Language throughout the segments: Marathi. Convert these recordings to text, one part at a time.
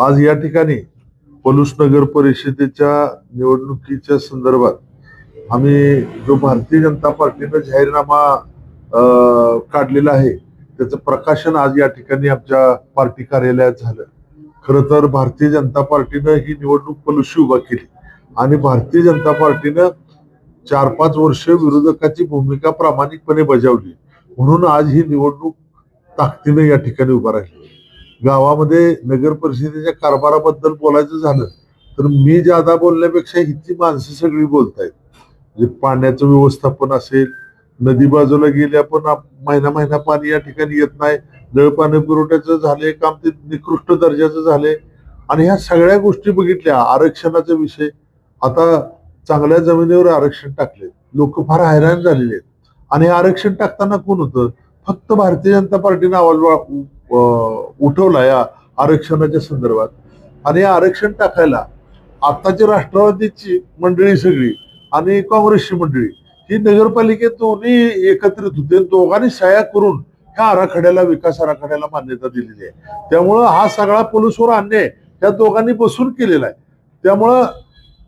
आज या ठिकाणी पलूस नगर परिषदेच्या निवडणुकीच्या संदर्भात आम्ही जो भारतीय जनता पार्टीनं जाहीरनामा अं, काढलेला आहे त्याचं प्रकाशन आज या ठिकाणी आमच्या पार्टी कार्यालयात झालं. खरं तर भारतीय जनता पार्टीनं ही निवडणूक पलुशी उभा केली. आणि भारतीय जनता पार्टीनं चार पाच वर्ष विरोधकाची भूमिका प्रामाणिकपणे बजावली. म्हणून आज ही निवडणूक ताकदीनं या ठिकाणी उभा राहिली. गावामध्ये नगर परिषदेच्या कारभाराबद्दल बोलायचं झालं तर मी ज्यादा बोलण्यापेक्षा हिची माणसं सगळी बोलतायत. म्हणजे पाण्याचं व्यवस्थापन असेल नदी बाजूला गेल्या पण महिना महिना पाणी या ठिकाणी येत नाही नळ पाणी पुरवठ्याचं झाले काम ते निकृष्ट दर्जाचं झाले आणि ह्या सगळ्या गोष्टी बघितल्या आरक्षणाचा विषय. आता चांगल्या जमिनीवर आरक्षण टाकले लोक फार हैराण झालेले आहेत. आणि हे आरक्षण टाकताना कोण होतं? फक्त भारतीय जनता पार्टीने आवाज उठवला या आरक्षणाच्या संदर्भात. आणि हे आरक्षण टाकायला आत्ताची राष्ट्रवादीची मंडळी सगळी आणि काँग्रेसची मंडळी ही नगरपालिकेत दोन्ही एकत्रित होते. दोघांनी सह्या करून ह्या आराखड्याला विकास आराखड्याला मान्यता दिलेली आहे. त्यामुळं हा सगळा पोलिसवर अन्याय त्या दोघांनी बसून केलेला आहे. त्यामुळं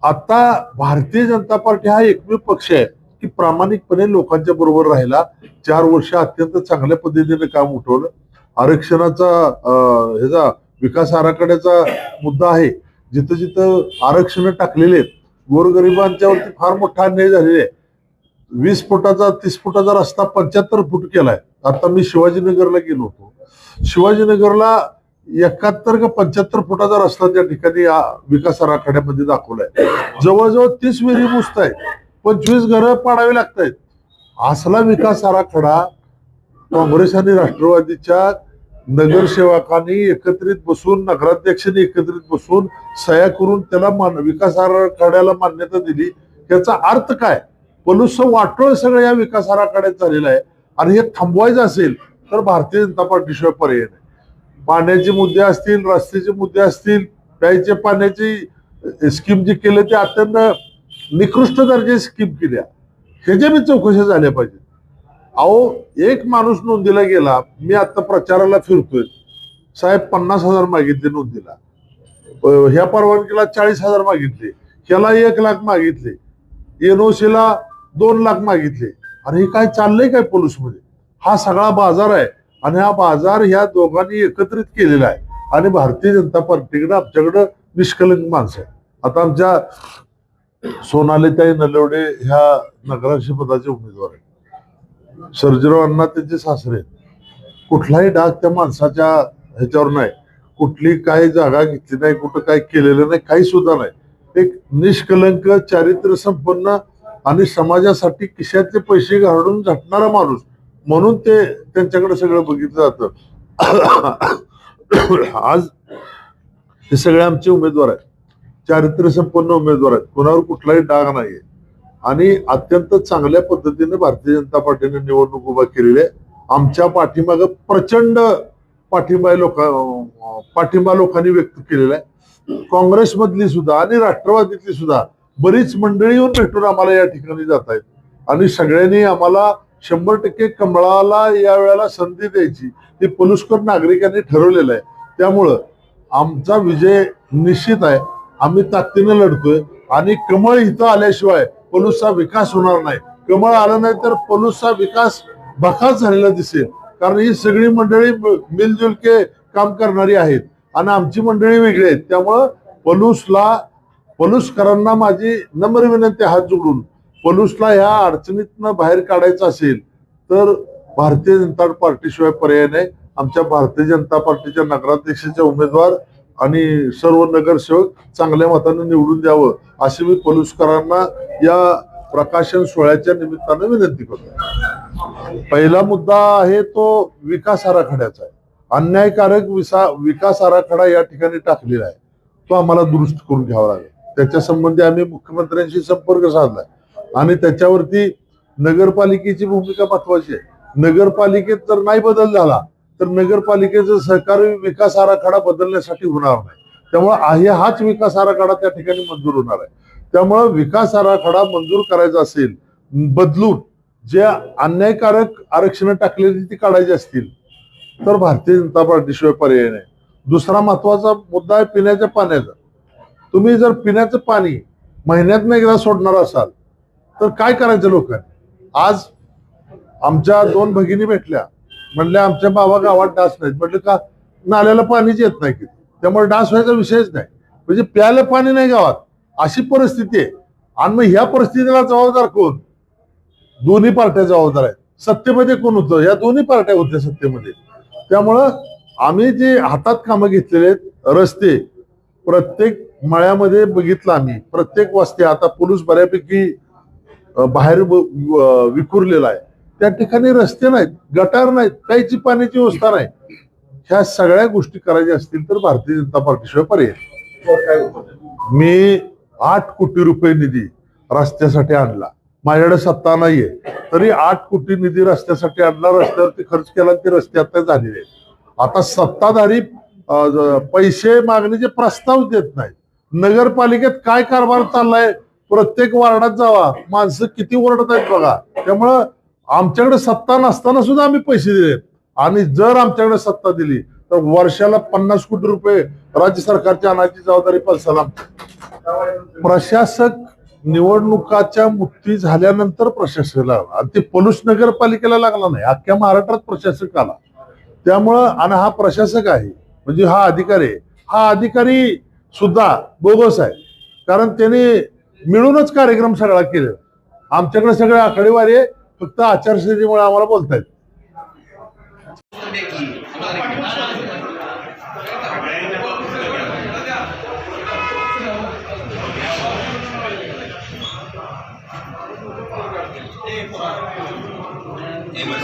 आता भारतीय जनता पार्टी हा एकमेव पक्ष आहे की प्रामाणिकपणे लोकांच्या बरोबर राहिला चार वर्ष अत्यंत चांगल्या पद्धतीने काम उठवलं. आरक्षणाचा ह्याचा विकास आराखड्याचा मुद्दा आहे. जिथं जिथं आरक्षण टाकलेले आहेत गोरगरिबांच्यावरती फार मोठा अन्याय झालेला आहे. वीस फुटाचा तीस फुटाचा रस्ता पंच्याहत्तर फूट केलाय. आता मी शिवाजीनगरला गेलो होतो. शिवाजीनगरला एकाहत्तर का पंच्याहत्तर फुटाचा रस्ता त्या ठिकाणी विकास आराखड्यामध्ये दाखवलाय. जवळजवळ तीस विहिरी बुजत आहेत. पंचवीस घरं पाडावी लागत आहेत असला विकास आराखडा काँग्रेस आणि राष्ट्रवादीच्या नगरसेवकांनी एकत्रित बसून नगराध्यक्षांनी एकत्रित बसून सह्या करून त्याला मान विकास आराखड्याला मान्यता दिली. याचा अर्थ काय? पलुस वाटोळ सगळं या विकास आराखड्यात झालेलं आहे. आणि हे थांबवायचं असेल तर भारतीय जनता पार्टीशिवाय पर्याय नाही. पाण्याचे मुद्दे असतील रस्त्याचे मुद्दे असतील प्यायचे पाण्याची स्कीम जी केली ते अत्यंत निकृष्ट दर्जाची स्कीम केल्या. ह्याच्या मी चौकशा झाल्या पाहिजेत. अहो एक माणूस नोंदीला गेला मी आता प्रचाराला फिरतोय. साहेब पन्नास हजार मागितले नोंदीला. ह्या परवानगीला चाळीस हजार मागितले. ह्याला एक लाख मागितले. एनओसीला दोन लाख मागितले. आणि हे काय चाललंय काय पोलीसमध्ये? हा सगळा बाजार आहे आणि हा बाजार ह्या दोघांनी एकत्रित केलेला आहे. आणि भारतीय जनता पार्टीकडे आमच्याकडं निष्कलंक माणसं आहे आता आमच्या सोनालीताई नलवडे ह्या नगराध्यक्ष पदाचे उमेदवार आहेत. सर्जरावांना अण्णा त्यांचे सासरे कुठलाही डाग त्या माणसाच्या ह्याच्यावर नाही. कुठली काही जागा घेतली नाही कुठं काय केलेलं नाही काही सुद्धा नाही. एक निष्कलंक चारित्र्य संपन्न आणि समाजासाठी खिशातले पैसे घालून झटणारा माणूस म्हणून ते त्यांच्याकडे सगळं बघितलं जातं. आज हे सगळे आमचे उमेदवार आहेत. चारित्र्य संपन्न उमेदवार आहेत. कोणावर कुठलाही डाग नाहीये. आणि अत्यंत चांगल्या पद्धतीने भारतीय जनता पार्टीने निवडणूक उभा केलेली आहे. आमच्या पाठीमाग प्रचंड पाठिंबा लोक पाठिंबा लोकांनी व्यक्त केलेला आहे. काँग्रेसमधली सुद्धा आणि राष्ट्रवादीतली सुद्धा बरीच मंडळी येऊन भेटून आम्हाला या ठिकाणी जात आहेत. आणि सगळ्यांनी आम्हाला शंभर टक्के कमळाला या वेळेला संधी द्यायची हे पलुस्कर नागरिकांनी ठरवलेलं आहे. त्यामुळं आमचा विजय निश्चित आहे. आम्ही ताकदीने लढतोय आणि कमळ इथं आल्याशिवाय पलूसचा विकास होणार नाही. कमळ आलं नाही तर पलूसचा विकास बखास झालेला दिसेल. कारण ही सगळी मंडळी मिलजुल के काम करणारी आहेत. आणि आमची मंडळी वेगळी आहेत. त्यामुळं पलूसला पलूसकरांना माझी नम्र विनंती हात जोडून. पलूसला ह्या अडचणीतनं बाहेर काढायचं असेल तर भारतीय जनता पार्टीशिवाय पर्याय नाही. आमच्या भारतीय जनता पार्टीच्या नगराध्यक्षाचे उमेदवार आणि सर्व नगरसेवक चांगल्या मताने निवडून द्यावं अशी मी पलुसकरांना या प्रकाशन सोहळ्याच्या निमित्तानं विनंती करतो. पहिला मुद्दा आहे तो विकास आराखड्याचा आहे. अन्यायकारक विसा विकास आराखडा या ठिकाणी टाकलेला आहे. तो आम्हाला दुरुस्त करून घ्यावा लागेल. त्याच्या संबंधी आम्ही मुख्यमंत्र्यांशी संपर्क साधलाय आणि त्याच्यावरती नगरपालिकेची भूमिका महत्वाची आहे. नगरपालिकेत जर नाही बदल झाला तर नगरपालिकेचं सहकारी विकास आराखडा बदलण्यासाठी होणार नाही. त्यामुळे आहे हाच विकास आराखडा त्या ठिकाणी मंजूर होणार आहे. त्यामुळे विकास आराखडा मंजूर करायचा असेल बदलून जे अन्यायकारक आरक्षण टाकलेली ती काढायची असतील तर भारतीय जनता पार्टीशिवाय पर्याय नाही. दुसरा महत्त्वाचा मुद्दा आहे पिण्याच्या पाण्याचा. तुम्ही जर पिण्याचं पाणी महिन्यात एकदा सोडणार असाल तर काय करायचं लोकांनी? आज आमच्या दोन भगिनी भेटल्या. म्हणल्या आमच्या बाबा गावात डास नाहीत. म्हटलं का? नाल्याला पाणीच येत नाही की त्यामुळे डास व्हायचा विषयच नाही. म्हणजे प्यायला पाणी नाही गावात. अशी परिस्थिती आहे. आणि मग ह्या परिस्थितीला जबाबदार कोण? दोन्ही पार्ट्या जबाबदार आहेत. सत्तेमध्ये कोण होतं? या दोन्ही पार्ट्या होत्या सत्तेमध्ये. त्यामुळं आम्ही जे हातात कामं घेतलेले आहेत रस्ते प्रत्येक मळ्यामध्ये बघितलं आम्ही. प्रत्येक वस्ती आता पोलीस बऱ्यापैकी बाहेर विखुरलेला आहे. त्या ठिकाणी रस्ते नाहीत गटार नाहीत प्यायची पाण्याची व्यवस्था नाही. ह्या सगळ्या गोष्टी करायच्या असतील तर भारतीय जनता पार्टीशिवाय पर्याय. मी आठ कोटी रुपये निधी रस्त्यासाठी आणला. माझ्याकडे सत्ता नाहीये. तरी आठ कोटी निधी रस्त्यासाठी आणला रस्त्यावरती खर्च केला ते रस्ते आता झालेले आहेत. आता सत्ताधारी पैसे मागण्याचे प्रस्ताव देत नाहीत. नगरपालिकेत काय कारभार चाललाय? प्रत्येक वार्डात जावा. माणसं किती ओरडत आहेत बघा. त्यामुळं आमच्याकडे सत्ता नसताना सुद्धा आम्ही पैसे दिले. आणि जर आमच्याकडे सत्ता दिली तर वर्षाला पन्नास कोटी रुपये राज्य सरकारच्या आणायची जबाबदारी पलसाला. प्रशासक निवडणुकाच्या मुक्ती झाल्यानंतर प्रशासकाला लागला. आणि ते पलूस नगरपालिकेला लागला नाही अख्ख्या महाराष्ट्रात प्रशासक आला. त्यामुळं आणि हा प्रशासक आहे म्हणजे हा अधिकारी हा अधिकारी सुद्धा बोगस आहे. कारण त्याने मिळूनच कार्यक्रम सगळा केलेला. आमच्याकडे सगळे आकडेवारी फक्त आचारसंहितेमुळे आम्हाला बोलतायत.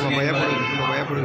भैया पडून भैया पडून